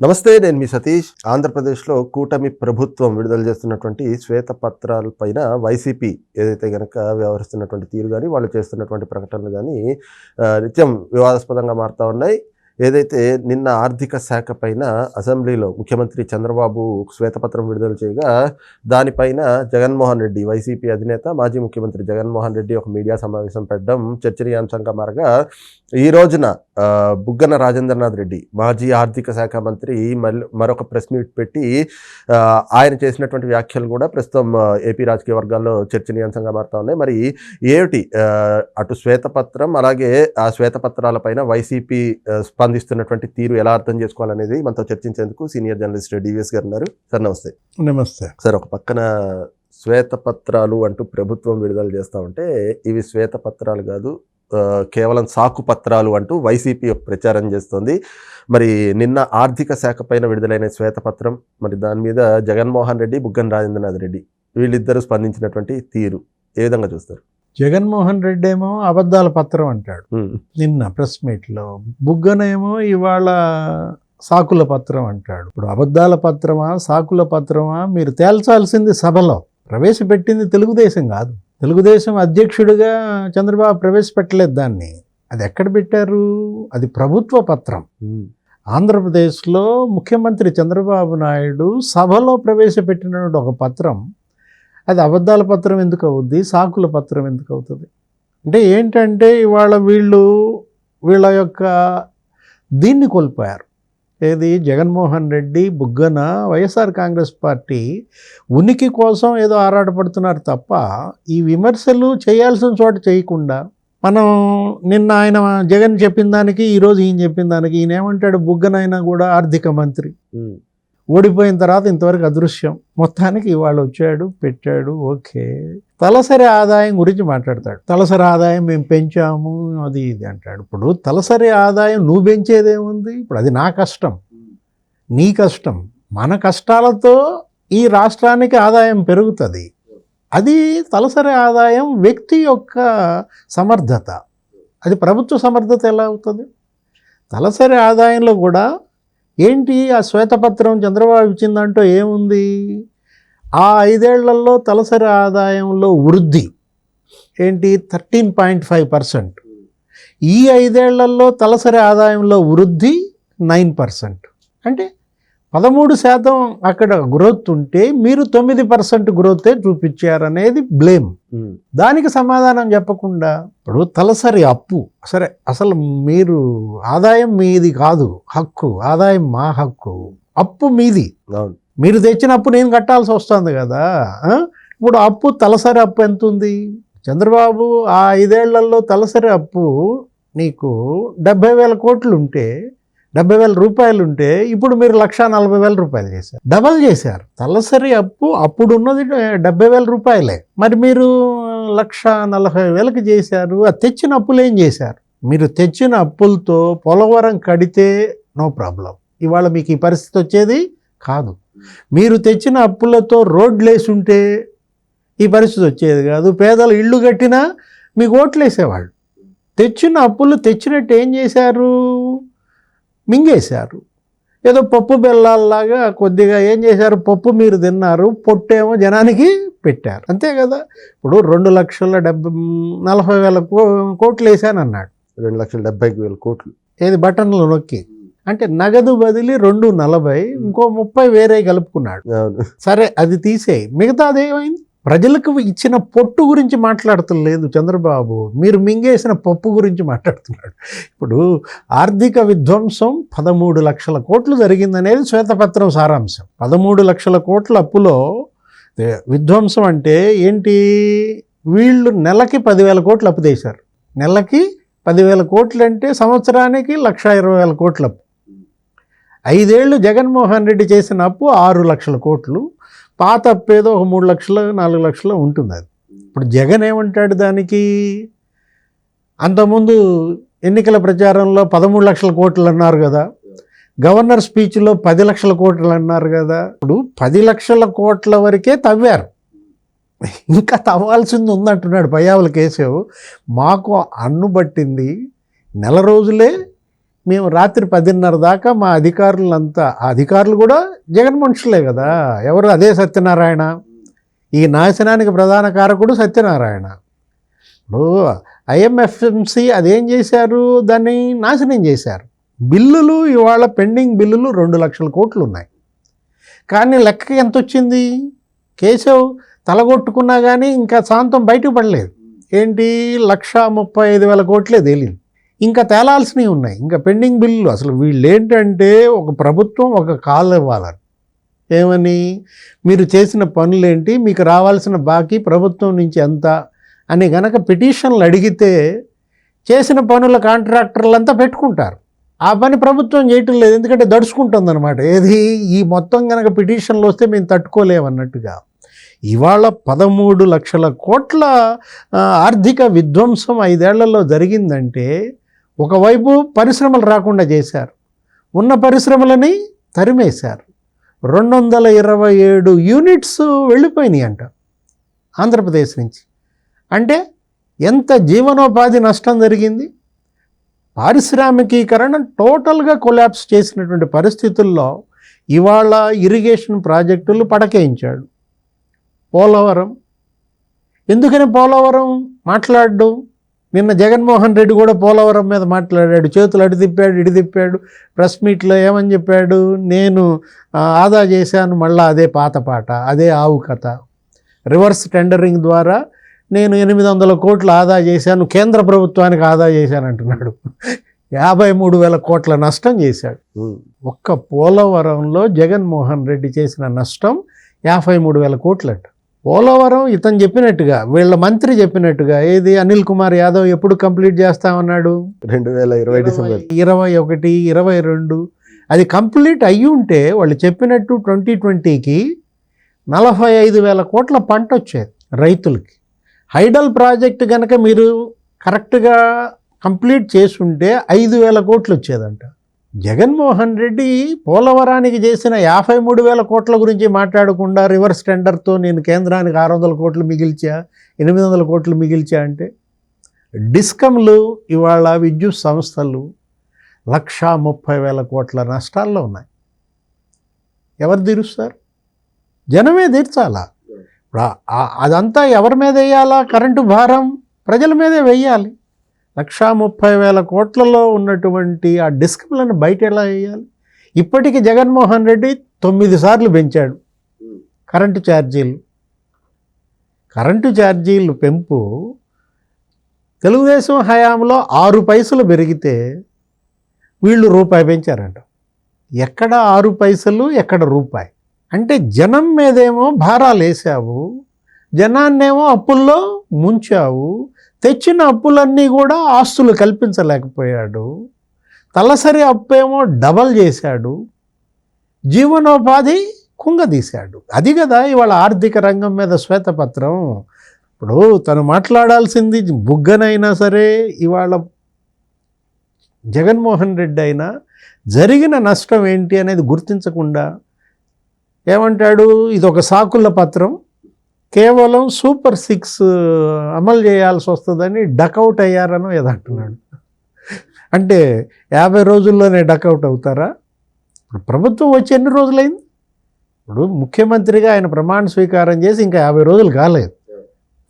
నమస్తే నేను మీ సతీష్. ఆంధ్రప్రదేశ్లో కూటమి ప్రభుత్వం విడుదల చేస్తున్నటువంటి శ్వేతపత్రాల పైన వైసీపీ ఏదైతే కనుక వ్యవహరిస్తున్నటువంటి తీరు కానీ వాళ్ళు చేస్తున్నటువంటి ప్రకటనలు కానీ నిత్యం వివాదాస్పదంగా మారుతూ ఉన్నాయి. ఏదైతే నిన్న ఆర్థిక శాఖ పైన అసెంబ్లీలో ముఖ్యమంత్రి చంద్రబాబు శ్వేతపత్రం విడుదల చేయగా దానిపైన జగన్మోహన్ రెడ్డి వైసీపీ అధినేత మాజీ ముఖ్యమంత్రి జగన్మోహన్ రెడ్డి ఒక మీడియా సమావేశం పెట్టడం చర్చనీయాంశంగా మారగా ఈ రోజున బుగ్గన రాజేంద్రనాథ్ రెడ్డి మాజీ ఆర్థిక శాఖ మంత్రి మళ్ళీ మరొక ప్రెస్ మీట్ పెట్టి ఆయన చేసినటువంటి వ్యాఖ్యలు కూడా ప్రస్తుతం ఏపీ రాజకీయ వర్గాల్లో చర్చనీయాంశంగా మారుతా ఉన్నాయి. మరి ఏమిటి అటు శ్వేతపత్రం అలాగే ఆ శ్వేతపత్రాలపైన వైసీపీ స్పందిస్తున్నటువంటి తీరు ఎలా అర్థం చేసుకోవాలనేది మనతో చర్చించేందుకు సీనియర్ జర్నలిస్ట్ డివిఎస్ గారు ఉన్నారు. సార్ నమస్తే. నమస్తే. సార్ ఒక పక్కన శ్వేతపత్రాలు అంటూ ప్రభుత్వం విడుదల చేస్తూ ఉంటే ఇవి శ్వేతపత్రాలు కాదు కేవలం సాకు పత్రాలు అంటూ వైసీపీ ప్రచారం చేస్తోంది. మరి నిన్న ఆర్థిక శాఖ పైన విడుదలైన శ్వేతపత్రం మరి దాని మీద జగన్మోహన్ రెడ్డి బుగ్గన రాజేంద్రనాథ్ రెడ్డి వీళ్ళిద్దరూ స్పందించినటువంటి తీరు ఏ విధంగా చూస్తారు? జగన్మోహన్ రెడ్డి ఏమో అబద్ధాల పత్రం అంటాడు. నిన్న ప్రెస్ మీట్లో బుగ్గనేమో ఇవాళ సాకుల పత్రం అంటాడు. ఇప్పుడు అబద్ధాల పత్రమా సాకుల పత్రమా? మీరు తేల్చాల్సింది సభలో. ప్రవేశపెట్టింది తెలుగుదేశం కాదు. తెలుగుదేశం అధ్యక్షుడిగా చంద్రబాబు ప్రవేశపెట్టలేదు దాన్ని. అది ఎక్కడ పెట్టారు? అది ప్రభుత్వ పత్రం. ఆంధ్రప్రదేశ్లో ముఖ్యమంత్రి చంద్రబాబు నాయుడు సభలో ప్రవేశపెట్టిన ఒక పత్రం అది అబద్ధాల పత్రం ఎందుకు అవుద్ది? సాకుల పత్రం ఎందుకు అవుతుంది? అంటే ఏంటంటే ఇవాళ వీళ్ళు వీళ్ళ యొక్క దీన్ని కోల్పోయారు. ఏది? జగన్మోహన్ రెడ్డి బుగ్గన వైఎస్ఆర్ కాంగ్రెస్ పార్టీ ఉనికి కోసం ఏదో ఆరాటపడుతున్నారు తప్ప ఈ విమర్శలు చేయాల్సిన చోట చేయకుండా మనం నిన్న ఆయన జగన్ చెప్పిన దానికి ఈరోజు ఈయన చెప్పిన దానికి ఈయన ఏమంటాడు బుగ్గనైనా కూడా ఆర్థిక మంత్రి. ఓడిపోయిన తర్వాత ఇంతవరకు అదృశ్యం. మొత్తానికి ఇవాళ వచ్చాడు పెట్టాడు ఓకే. తలసరి ఆదాయం గురించి మాట్లాడతాడు. తలసరి ఆదాయం మేము పెంచాము అది ఇది అంటాడు. ఇప్పుడు తలసరి ఆదాయం నువ్వు పెంచేదేముంది ఇప్పుడు అది నా కష్టం. నీ కష్టం. మన కష్టాలతో ఈ రాష్ట్రానికి ఆదాయం పెరుగుతుంది. అది తలసరి ఆదాయం వ్యక్తి యొక్క సమర్థత. అది ప్రభుత్వ సమర్థత ఎలా అవుతుంది? తలసరి ఆదాయంలో కూడా ఏంటి ఆ శ్వేతపత్రం చంద్రబాబు ఇచ్చిందంటూ ఏముంది? ఆ ఐదేళ్ళలో తలసరి ఆదాయంలో వృద్ధి. ఏంటి? Thirteen point five percent. ఈ ఐదేళ్ళలో తలసరి ఆదాయంలో వృద్ధి నైన్ పర్సెంట్. అంటే పదమూడు శాతం అక్కడ గ్రోత్ ఉంటే మీరు తొమ్మిది పర్సెంట్ గ్రోతే చూపించారనేది బ్లేమ్ ఉమ్, దానికి సమాధానం చెప్పకుండా ఇప్పుడు తలసరి అప్పు. సరే అసలు మీరు ఆదాయం మీది కాదు హక్కు. ఆదాయం మా హక్కు. అప్పు మీది. మీరు తెచ్చిన అప్పు నేను కట్టాల్సి వస్తుంది కదా? ఇప్పుడు అప్పు తలసరి అప్పు ఎంత ఉంది చంద్రబాబు ఆ ఐదేళ్ళలో తలసరి అప్పు నీకు డెబ్బై వేల కోట్లు ఉంటే డెబ్బై వేల రూపాయలు ఉంటే ఇప్పుడు మీరు లక్ష నలభై వేల రూపాయలు చేశారు. డబల్ చేశారు. తలసరి అప్పు అప్పుడు ఉన్నది డెబ్బై వేల రూపాయలే. మరి మీరు లక్ష నలభై వేలకు చేశారు ఆ తెచ్చిన అప్పులు ఏం చేశారు? మీరు తెచ్చిన అప్పులతో పోలవరం కడితే నో ప్రాబ్లం. ఇవాళ మీకు ఈ పరిస్థితి వచ్చేది కాదు. మీరు తెచ్చిన అప్పులతో రోడ్లు వేసుంటే ఉంటే ఈ పరిస్థితి వచ్చేది కాదు. పేదలు ఇళ్ళు కట్టినా మీకు ఓట్లు వేసేవాళ్ళు తెచ్చిన అప్పులు తెచ్చినట్టు ఏం చేశారు? మింగేశారు. ఏదో పప్పు బెల్లాల్లాగా కొద్దిగా ఏం చేశారు? పప్పు మీరు తిన్నారు పొట్టేమో జనానికి పెట్టారు. అంతే కదా? ఇప్పుడు రెండు లక్షల డెబ్బై నలభై వేల కోట్లు వేసానన్నాడు రెండు లక్షల డెబ్బై వేల కోట్లు. ఏది బటన్లు నొక్కి. అంటే నగదు బదిలీ రెండు నలభై ఇంకో ముప్పై వేరే కలుపుకున్నాడు. సరే అది తీసేయి. మిగతాది ఏమైంది? ప్రజలకు ఇచ్చిన పొట్టు గురించి మాట్లాడతలేదు చంద్రబాబు. మీరు మింగేసిన పప్పు గురించి మాట్లాడుతున్నాడు. ఇప్పుడు ఆర్థిక విధ్వంసం పదమూడు లక్షల కోట్లు జరిగిందనేది శ్వేతపత్రం సారాంశం. పదమూడు లక్షల కోట్ల అప్పులో విధ్వంసం అంటే ఏంటి? వీళ్ళు నెలకి పదివేల కోట్లు అప్పు చేశారు నెలకి పదివేల కోట్లు అంటే సంవత్సరానికి లక్ష ఇరవై వేల కోట్ల అప్పు. ఐదేళ్ళు జగన్మోహన్ రెడ్డి చేసిన అప్పు ఆరు లక్షల కోట్లు. పాత అప్పేదో ఒక మూడు లక్షలు నాలుగు లక్షలు ఉంటుంది అది. ఇప్పుడు జగన్ ఏమంటాడు దానికి? అంతకుముందు ఎన్నికల ప్రచారంలో పదమూడు లక్షల కోట్లు అన్నారు కదా. గవర్నర్ స్పీచ్లో పది లక్షల కోట్లు అన్నారు కదా. ఇప్పుడు పది లక్షల కోట్ల వరకే తవ్వారు. ఇంకా తవ్వాల్సింది ఉందంటున్నాడు పయ్యావుల కేశవ్. మాకు అన్ను పట్టింది నెల రోజులే మేము రాత్రి పదిన్నర దాకా మా అధికారులంతా ఆ అధికారులు కూడా జగన్ మనుషులే కదా. ఎవరు అదే సత్యనారాయణ? ఈ నాశనానికి ప్రధాన కారకుడు సత్యనారాయణ. ఇప్పుడు ఐఎంఎఫ్ఎంసి అదేం చేశారు? దాన్ని నాశనం చేశారు. బిల్లులు ఇవాళ పెండింగ్ బిల్లులు రెండు లక్షల కోట్లు ఉన్నాయి. కానీ లెక్కకి ఎంత వచ్చింది కేశవ్ తలగొట్టుకున్నా కానీ ఇంకా శాంతం బయటకు పడలేదు. ఏంటి? లక్ష ముప్పై ఐదు వేల కోట్లే తేలింది. ఇంకా తేలాల్సినవి ఉన్నాయి. ఇంకా పెండింగ్ బిల్లులు అసలు వీళ్ళు ఏంటంటే ఒక ప్రభుత్వం ఒక కాల్ ఇవ్వాలని. ఏమని? మీరు చేసిన పనులేంటి? మీకు రావాల్సిన బాకీ ప్రభుత్వం నుంచి ఎంత? అని గనక పిటిషన్లు అడిగితే చేసిన పనుల కాంట్రాక్టర్లంతా పెట్టుకుంటారు. ఆ పని ప్రభుత్వం చేయటం లేదు. ఎందుకంటే దడుచుకుంటుంది అనమాట ఏది? ఈ మొత్తం కనుక పిటిషన్లు వస్తే మేము తట్టుకోలేమన్నట్టుగా. ఇవాళ పదమూడు లక్షల కోట్ల ఆర్థిక విధ్వంసం ఐదేళ్ళలో జరిగిందంటే ఒకవైపు పరిశ్రమలు రాకుండా చేశారు. ఉన్న పరిశ్రమలని తరిమేశారు. రెండు వందల ఇరవై ఏడు యూనిట్స్ వెళ్ళిపోయినాయి అంట ఆంధ్రప్రదేశ్ నుంచి. అంటే ఎంత జీవనోపాధి నష్టం జరిగింది? పారిశ్రామికీకరణ టోటల్గా కొలాప్స్ చేసినటువంటి పరిస్థితుల్లో ఇవాళ ఇరిగేషన్ ప్రాజెక్టులు పడకేయించాడు. పోలవరం. ఎందుకని పోలవరం మాట్లాడడం? నిన్న జగన్మోహన్ రెడ్డి కూడా పోలవరం మీద మాట్లాడాడు. చేతులు అటు తిప్పాడు ఇటు తిప్పాడు. ప్రెస్ మీట్లో ఏమని చెప్పాడు? నేను ఆదా చేశాను మళ్ళా అదే పాత పాట అదే ఆవు కథ. రివర్స్ టెండరింగ్ ద్వారా నేను ఎనిమిది వందల కోట్లు ఆదా చేశాను కేంద్ర ప్రభుత్వానికి ఆదా చేశాను అంటున్నాడు. యాభై మూడు వేల కోట్ల నష్టం చేశాడు. ఒక్క పోలవరంలో జగన్మోహన్ రెడ్డి చేసిన నష్టం యాభై మూడు వేల కోట్లట. పోలవరం ఇతను చెప్పినట్టుగా వీళ్ళ మంత్రి చెప్పినట్టుగా ఏది అనిల్ కుమార్ యాదవ్ ఎప్పుడు కంప్లీట్ చేస్తామన్నాడు రెండు వేల ఇరవై డిసెంబర్. ఇరవై ఒకటి ఇరవై రెండు. అది కంప్లీట్ అయ్యి ఉంటే వాళ్ళు చెప్పినట్టు ట్వంటీ ట్వంటీకి నలభై ఐదు వేల కోట్ల పంట వచ్చేది రైతులకి. హైడల్ ప్రాజెక్ట్ కనుక మీరు కరెక్ట్గా కంప్లీట్ చేసుంటే ఐదు వేల కోట్లు వచ్చేదంట. జగన్మోహన్ రెడ్డి పోలవరానికి చేసిన యాభై మూడు వేల కోట్ల గురించి మాట్లాడకుండా రివర్స్ టెండర్తో నేను కేంద్రానికి ఆరు వందల కోట్లు మిగిల్చా ఎనిమిది వందల కోట్లు మిగిల్చా అంటే డిస్కమ్లు ఇవాళ విద్యుత్ సంస్థలు లక్షా ముప్పై వేల కోట్ల నష్టాల్లో ఉన్నాయి. ఎవరు తీరుస్తారు? జనమే తీర్చాలా? ఇప్పుడు అదంతా ఎవరి మీద వేయాలా? కరెంటు భారం ప్రజల మీదే వెయ్యాలి లక్షా ముప్పై వేల కోట్లలో ఉన్నటువంటి ఆ డిస్కమ్లను బయట ఎలా వేయాలి? ఇప్పటికీ జగన్మోహన్ రెడ్డి తొమ్మిది సార్లు పెంచాడు కరెంటు ఛార్జీలు. కరెంటు ఛార్జీలు పెంపు తెలుగుదేశం హయాంలో ఆరు పైసలు పెరిగితే వీళ్ళు రూపాయి పెంచారంట. ఎక్కడ ఆరు పైసలు ఎక్కడ రూపాయి? అంటే జనం మీదేమో భారాలు వేసావు జనాన్నేమో అప్పుల్లో ముంచావు తెచ్చిన అప్పులన్నీ కూడా ఆస్తులు కల్పించలేకపోయాడు. తలసరి అప్పేమో డబల్ చేశాడు. జీవనోపాధి కుంగదీశాడు. అది కదా ఇవాళ ఆర్థిక రంగం మీద శ్వేతపత్రం. ఇప్పుడు తను మాట్లాడాల్సింది బుగ్గనైనా సరే ఇవాళ జగన్మోహన్ రెడ్డి అయినా జరిగిన నష్టం ఏంటి అనేది గుర్తించకుండా ఏమంటాడు? ఇది ఒక సాకుల పత్రం. కేవలం సూపర్ సిక్స్ అమలు చేయాల్సి వస్తుందని డకౌట్ అయ్యారనో ఏదో అంటున్నాడు. అంటే యాభై రోజుల్లోనే డకౌట్ అవుతారా? ఇప్పుడు ప్రభుత్వం వచ్చి ఎన్ని రోజులైంది? ఇప్పుడు ముఖ్యమంత్రిగా ఆయన ప్రమాణ స్వీకారం చేసి ఇంకా యాభై రోజులు కాలేదు.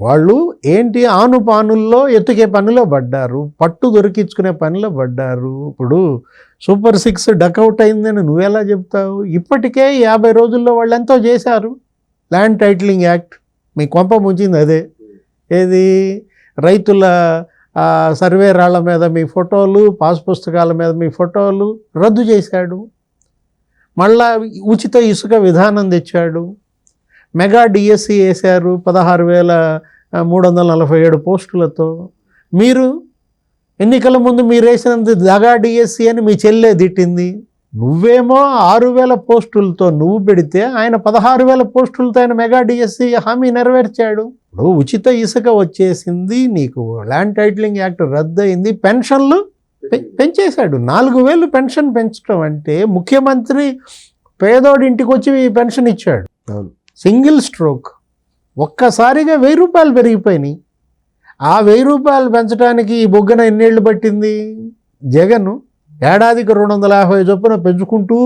వాళ్ళు ఏంటి ఆను పానుల్లో ఎత్తుకే పనిలో పడ్డారు పట్టు దొరికించుకునే పనిలో పడ్డారు. ఇప్పుడు సూపర్ సిక్స్ డకౌట్ అయిందని నువ్వెలా చెప్తావు? ఇప్పటికే యాభై రోజుల్లో వాళ్ళు ఎంతో చేశారు. ల్యాండ్ టైటిలింగ్ యాక్ట్ మీ కొంప ముంచింది అదే. ఏది? రైతుల సర్వే రాళ్ళ మీద మీ ఫోటోలు పాస్ పుస్తకాల మీద మీ ఫోటోలు రద్దు చేశాడు. మళ్ళా ఉచిత ఇసుక విధానం తెచ్చాడు. మెగా డిఎస్సి వేశారు పదహారు వేల మూడు వందల నలభై ఏడు పోస్టులతో. మీరు ఎన్నికల ముందు మీరు వేసినంత దగా డిఎస్సి అని మీ చెల్లె తిట్టింది. నువ్వేమో ఆరు వేల పోస్టులతో నువ్వు పెడితే ఆయన పదహారు వేల పోస్టులతో ఆయన మెగా డిఎస్సి హామీ నెరవేర్చాడు. ఇప్పుడు ఉచిత ఇసుక వచ్చేసింది నీకు ల్యాండ్ టైటిలింగ్ యాక్ట్ రద్దయింది పెన్షన్లు పె- పెంచేశాడు. నాలుగు వేలు పెన్షన్ పెంచడం అంటే ముఖ్యమంత్రి పేదోడి ఇంటికి వచ్చి ఈ పెన్షన్ ఇచ్చాడు. Single stroke. ఒక్కసారిగా వెయ్యి రూపాయలు పెరిగిపోయినాయి. ఆ వెయ్యి రూపాయలు పెంచడానికి ఈ బొగ్గన ఎన్నేళ్ళు పట్టింది? జగన్ ఏడాదికి రెండు వందల యాభై చొప్పున పెంచుకుంటూ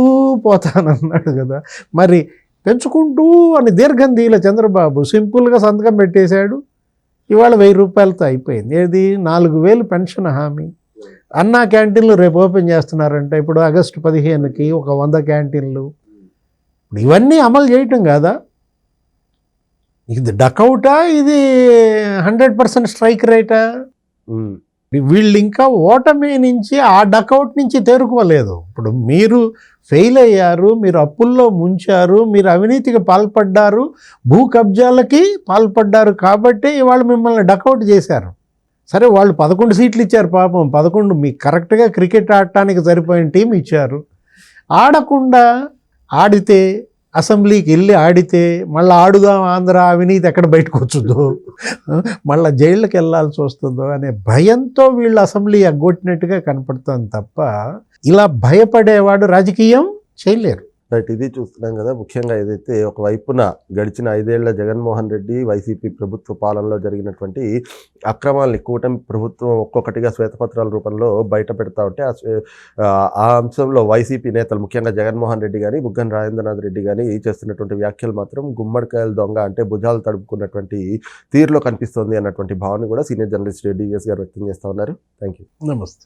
పోతానన్నాడు కదా. మరి పెంచుకుంటూ అని దీర్ఘం దీల చంద్రబాబు. సింపుల్గా సంతకం పెట్టేశాడు. ఇవాళ వెయ్యి రూపాయలతో అయిపోయింది. ఏది? నాలుగు వేలు పెన్షన్ హామీ. అన్నా క్యాంటీన్లు రేపు ఓపెన్ చేస్తున్నారంటే. ఇప్పుడు ఆగస్టు పదిహేనుకి ఒక వంద క్యాంటీన్లు. ఇప్పుడు ఇవన్నీ అమలు చేయటం కాదా? ఇది డకౌటా ఇది హండ్రెడ్ పర్సెంట్ స్ట్రైక్ రేటా? వీళ్ళు ఇంకా ఓటమి నుంచి ఆ డకౌట్ నుంచి తేరుకోలేదు. ఇప్పుడు మీరు ఫెయిల్ అయ్యారు మీరు అప్పుల్లో ముంచారు మీరు అవినీతికి పాల్పడ్డారు భూ కబ్జాలకి పాల్పడ్డారు కాబట్టి వాళ్ళు మిమ్మల్ని డకౌట్ చేశారు. సరే వాళ్ళు పదకొండు సీట్లు ఇచ్చారు పాపం. పదకొండు మీకు కరెక్ట్గా క్రికెట్ ఆడటానికి సరిపోయిన టీం ఇచ్చారు. ఆడకుండా ఆడితే అసెంబ్లీకి వెళ్ళి ఆడితే మళ్ళీ ఆడుదాం ఆంధ్ర అవినీతి ఎక్కడ బయటకు వచ్చిందో మళ్ళీ జైళ్ళకి వెళ్ళాల్సి వస్తుందో అనే భయంతో వీళ్ళు అసెంబ్లీ ఎగ్గొట్టినట్టుగా కనపడుతుంది తప్ప ఇలా భయపడేవాడు రాజకీయం చేయలేరు. రైట్ ఇది చూస్తున్నాం కదా ముఖ్యంగా ఏదైతే ఒకవైపున గడిచిన ఐదేళ్ళ జగన్మోహన్ రెడ్డి వైసీపీ ప్రభుత్వ పాలనలో జరిగినటువంటి అక్రమాల్ని కూటమి ప్రభుత్వం ఒక్కొక్కటిగా శ్వేతపత్రాల రూపంలో బయట పెడతా ఉంటే ఆ శ్వే- ఆ అంశంలో వైసీపీ నేతలు ముఖ్యంగా జగన్మోహన్ రెడ్డి కానీ బుగ్గన రాజేంద్రనాథ్ రెడ్డి కానీ చేస్తున్నటువంటి వ్యాఖ్యలు మాత్రం గుమ్మడికాయల దొంగ అంటే భుజాలు తడుపుకున్నటువంటి తీరులో కనిపిస్తోంది అన్నటువంటి భావన కూడా సీనియర్ జర్నలిస్ట్ డివిఎస్ గారు వ్యక్తం చేస్తూ ఉన్నారు. థ్యాంక్ యూ నమస్తే.